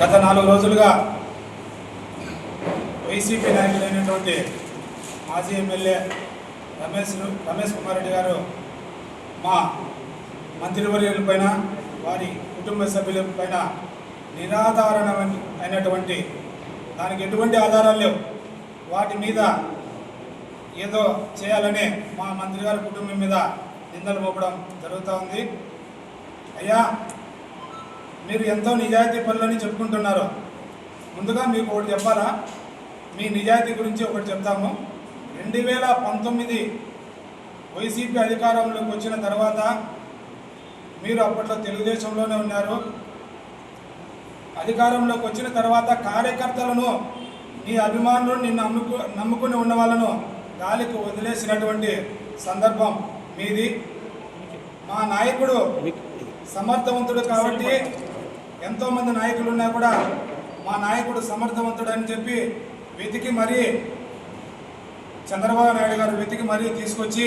గత నాలుగు రోజులుగా వైసీపీ నాయకులైనటువంటి మాజీ ఎమ్మెల్యే రమేష్ రమేష్ కుమార్ రెడ్డి గారు మా మంత్రివర్యులపైన వారి కుటుంబ సభ్యుల పైన నిరాధారణ అయినటువంటి దానికి ఎటువంటి ఆధారాలు లేవు. వాటి మీద ఏదో చేయాలని మా మంత్రి గారి కుటుంబం మీద నిందలు మోపడం జరుగుతూ ఉంది. అయ్యా మీరు ఎంతో నిజాయితీ పనులని చెప్పుకుంటున్నారు. ముందుగా మీకు ఒకటి చెప్పాలా? మీ నిజాయితీ గురించి ఒకటి చెప్తాము. రెండు వేల పంతొమ్మిది వైసీపీ అధికారంలోకి వచ్చిన తర్వాత మీరు అప్పట్లో తెలుగుదేశంలోనే ఉన్నారు. అధికారంలోకి వచ్చిన తర్వాత కార్యకర్తలను నీ అభిమానులు నిన్ను నమ్ముకు నమ్ముకుని ఉన్న వాళ్ళను గాలికి వదిలేసినటువంటి సందర్భం మీది. మా నాయకుడు సమర్థవంతుడు కాబట్టి ఎంతోమంది నాయకులు ఉన్నా కూడా మా నాయకుడు సమర్థవంతుడు అని చెప్పి వెతికి మరీ చంద్రబాబు నాయుడు గారు వెతికి మరీ తీసుకొచ్చి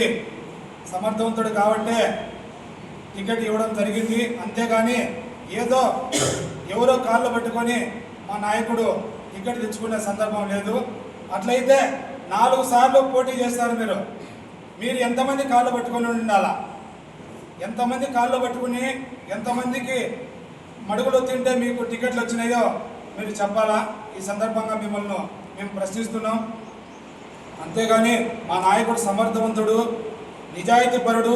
సమర్థవంతుడు కాబట్టే టికెట్ ఇవ్వడం జరిగింది. అంతేగాని ఏదో ఎవరో కాళ్ళు పట్టుకొని మా నాయకుడు టికెట్ తెచ్చుకునే సందర్భం లేదు. అట్లయితే నాలుగు సార్లు పోటీ చేస్తారు మీరు. మీరు ఎంతమంది కాళ్ళు పట్టుకొని ఉండాలా? ఎంతమంది కాళ్ళు పట్టుకుని ఎంతమందికి మడుగులు తింటే మీకు టికెట్లు వచ్చినాయో మీరు చెప్పాలా? ఈ సందర్భంగా మిమ్మల్ని మేము ప్రశ్నిస్తున్నాం. అంతేగాని మా నాయకుడు సమర్థవంతుడు నిజాయితీపరుడు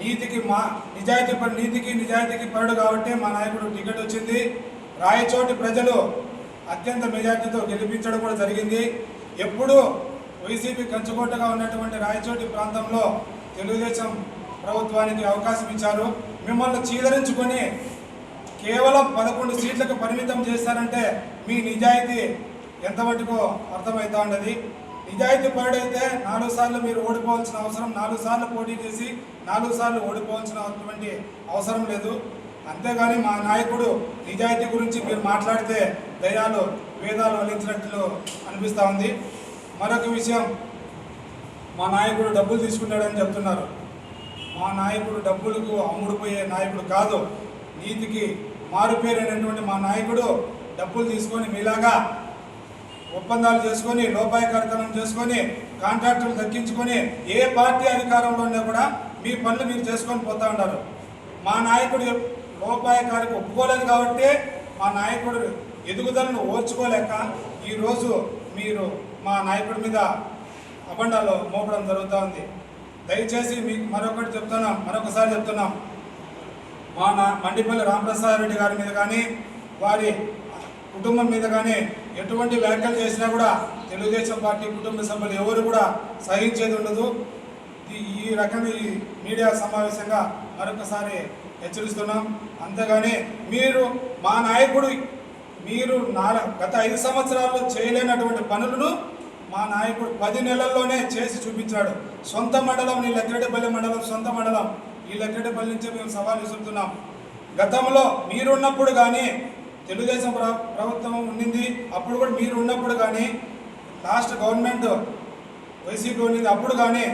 నీతికి మా నిజాయితీ పరు నీతికి నిజాయితీకి పరుడు కాబట్టి మా నాయకుడు టికెట్ వచ్చింది. రాయచోటి ప్రజలు అత్యంత మెజార్టీతో గెలిపించడం కూడా జరిగింది. ఎప్పుడూ వైసీపీ కంచుకోటగా ఉన్నటువంటి రాయచోటి ప్రాంతంలో తెలుగుదేశం ప్రభుత్వానికి అవకాశం ఇచ్చారు. మిమ్మల్ని చీదరించుకొని కేవలం పదకొండు సీట్లకు పరిమితం చేశారంటే మీ నిజాయితీ ఎంత మటుకు అర్థమవుతా ఉండదు నిజాయితీ పరుడైతే నాలుగు సార్లు మీరు ఓడిపోవాల్సిన అవసరం నాలుగు సార్లు పోటీ చేసి నాలుగు సార్లు ఓడిపోవాల్సినటువంటి అవసరం లేదు. అంతేగాని మా నాయకుడు నిజాయితీ గురించి మీరు మాట్లాడితే దయాలు వేదాలు వలించినట్లు అనిపిస్తూ ఉంది. మరొక విషయం మా నాయకుడు డబ్బులు తీసుకున్నాడని చెప్తున్నారు. మా నాయకుడు డబ్బులకు అమ్ముడుపోయే నాయకుడు కాదు. నీతికి మారుపేరైనటువంటి మా నాయకుడు డబ్బులు తీసుకొని మీలాగా ఒప్పందాలు చేసుకొని లోపాయకర్తనం చేసుకొని కాంట్రాక్టులు దక్కించుకొని ఏ పార్టీ అధికారంలో ఉన్నా కూడా మీ పనులు మీరు చేసుకొని పోతా ఉన్నారు. మా నాయకుడు లోపాయకారికి ఒప్పుకోలేదు కాబట్టి మా నాయకుడు ఎదుగుదలను ఓర్చుకోలేక ఈరోజు మీరు మా నాయకుడి మీద అబండాలు మోపడం జరుగుతూ ఉంది. దయచేసి మీకు మరొకటి చెప్తున్నాం మరొకసారి చెప్తున్నాం. మా నా మండిపల్లి రామప్రసాద్ రెడ్డి గారి మీద కానీ వారి కుటుంబం మీద కానీ ఎటువంటి వ్యాఖ్యలు చేసినా కూడా తెలుగుదేశం పార్టీ కుటుంబ సభ్యులు ఎవరు కూడా సహించేది ఉండదు. ఈ రకంగా ఈ మీడియా సమావేశంగా మరొకసారి హెచ్చరిస్తున్నాం. అంతేగాని మీరు మా నాయకుడు మీరు నా గత ఐదు సంవత్సరాల్లో చేయలేనటువంటి పనులను మా నాయకుడు పది నెలల్లోనే చేసి చూపించాడు. సొంత మండలం నీ లెక్కరెడ్డిపల్లి మండలం సొంత మండలం. ఈ లెక్కరెడ్డిపల్లి నుంచే మేము సవాల్ విసురుతున్నాం. గతంలో మీరున్నప్పుడు కానీ తెలుగుదేశం ప్ర ప్రభుత్వం ఉండింది అప్పుడు కూడా మీరు ఉన్నప్పుడు కానీ లాస్ట్ గవర్నమెంట్ వైసీపీ ఉండింది అప్పుడు కానీ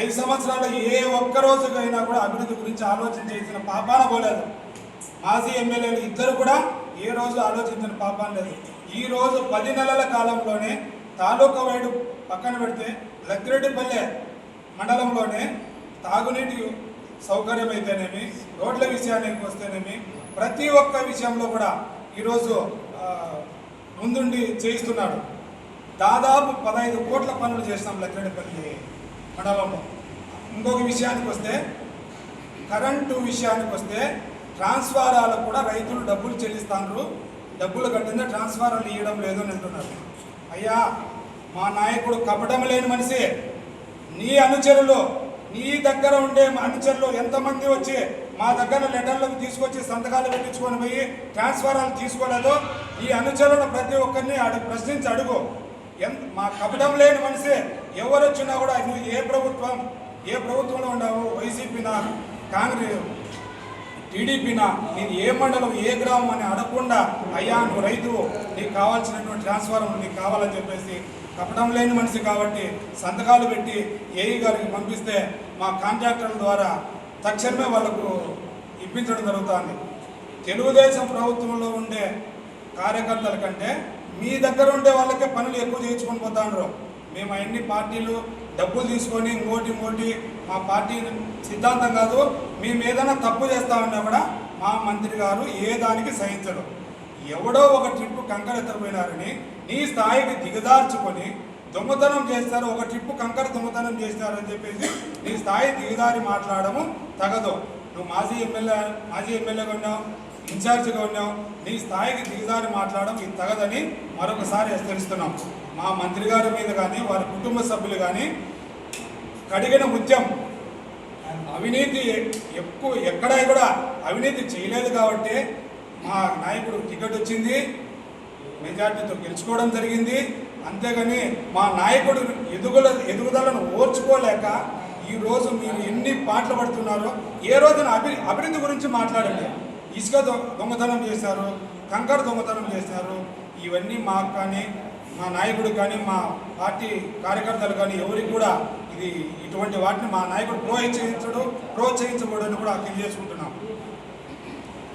ఐదు సంవత్సరాలు ఏ ఒక్క రోజుకైనా కూడా అభివృద్ధి గురించి ఆలోచన చేసిన పాపాన పోలేదు. మాజీ ఎమ్మెల్యేలు ఇద్దరు కూడా ఏ రోజు ఆలోచించిన పాపాన లేదు. ఈ రోజు పది నెలల కాలంలోనే తాలూకా వైడు పక్కన పెడితే లక్రెడ్డిపల్లె మండలంలోనే తాగునీటి సౌకర్యం అయితేనేమి రోడ్ల విషయానికి వస్తేనేమి ప్రతి ఒక్క విషయంలో కూడా ఈరోజు ముందుండి చేయిస్తున్నాడు. దాదాపు పదహైదు కోట్ల పనులు చేస్తాం లక్కిరెడ్డిపల్లి మండలంలో. ఇంకొక విషయానికి వస్తే కరెంటు విషయానికి వస్తే ట్రాన్స్ఫారాలకు కూడా రైతులు డబ్బులు చెల్లిస్తాను డబ్బులు కట్టిందే ట్రాన్స్ఫారాలు ఇవ్వడం లేదు అని అంటున్నారు. అయ్యా మా నాయకుడు కపటం లేని మనిషి. నీ అనుచరులు నీ దగ్గర ఉండే మా అనుచరులు ఎంతమంది వచ్చి మా దగ్గర లెటర్లకు తీసుకొచ్చి సంతకాలు పెట్టించుకొని పోయి ట్రాన్స్ఫారాలు తీసుకోలేదు ఈ అనుచరులను ప్రతి ఒక్కరిని అడుగు ప్రశ్నించి అడుగు. ఎంత మా కపటం లేని మనిషి ఎవరు వచ్చినా కూడా నువ్వు ఏ ప్రభుత్వం ఏ ప్రభుత్వంలో ఉండవు వైసీపీనా కాంగ్రెస్ టీడీపీనా నేను ఏ మండలం ఏ గ్రామం అని అడగకుండా అయ్యా నువ్వు రైతు నీకు కావాల్సినటువంటి ట్రాన్స్ఫారం నీకు కావాలని చెప్పేసి కపటం లేని మనిషి కాబట్టి సంతకాలు పెట్టి ఏఈ గారికి పంపిస్తే మా కాంట్రాక్టర్ల ద్వారా తక్షణమే వాళ్ళకు ఇప్పించడం జరుగుతుంది. తెలుగుదేశం ప్రభుత్వంలో ఉండే కార్యకర్తల కంటే మీ దగ్గర ఉండే వాళ్ళకే పనులు ఎక్కువ చేయించుకొని పోతాండ్రు. మేము అన్ని పార్టీలు డబ్బులు తీసుకొని ఇంకోటి ఇంకోటి మా పార్టీ సిద్ధాంతం కాదు మేము ఏదైనా తప్పు చేస్తా కూడా మా మంత్రి గారు ఏ దానికి సహించరు. ఎవడో ఒక ట్రిప్ కంకర ఎత్తపోయినారని నీ స్థాయికి దిగదార్చుకొని దొంగతనం చేస్తారు ఒక ట్రిప్ కంకర దొంగతనం చేస్తారని చెప్పేసి నీ స్థాయి దిగదారి మాట్లాడము తగదు. నువ్వు మాజీ ఎమ్మెల్యే మాజీ ఎమ్మెల్యేగా ఉన్నావు ఇన్ఛార్జిగా ఉన్నావు నీ స్థాయికి దిగదారి మాట్లాడడం ఇది తగదని మరొకసారి హెచ్చరిస్తున్నాం. మా మంత్రి గారి మీద కానీ వారి కుటుంబ సభ్యులు కానీ కడిగిన ముత్యం అవినీతి ఎక్కువ ఎక్కడా కూడా అవినీతి చేయలేదు కాబట్టి మా నాయకుడు టికెట్ వచ్చింది. మెజార్టీతో గెలుచుకోవడం జరిగింది. అంతేగాని మా నాయకుడు ఎదుగుల ఎదుగుదలను ఓర్చుకోలేక ఈ రోజు మీరు ఎన్ని పాటలు పడుతున్నారో ఏ రోజున అభి అభివృద్ధి గురించి మాట్లాడండి. ఇసుక దొ- దొంగతనం చేశారు కంకర దొంగతనం చేశారు. ఇవన్నీ మాకు కానీ మా నాయకుడు కానీ మా పార్టీ కార్యకర్తలు కానీ ఎవరికి కూడా ఇది ఇటువంటి వాటిని మా నాయకుడు ప్రోత్సహించడు ప్రోత్సహించబడని కూడా తెలియజేసుకుంటున్నాను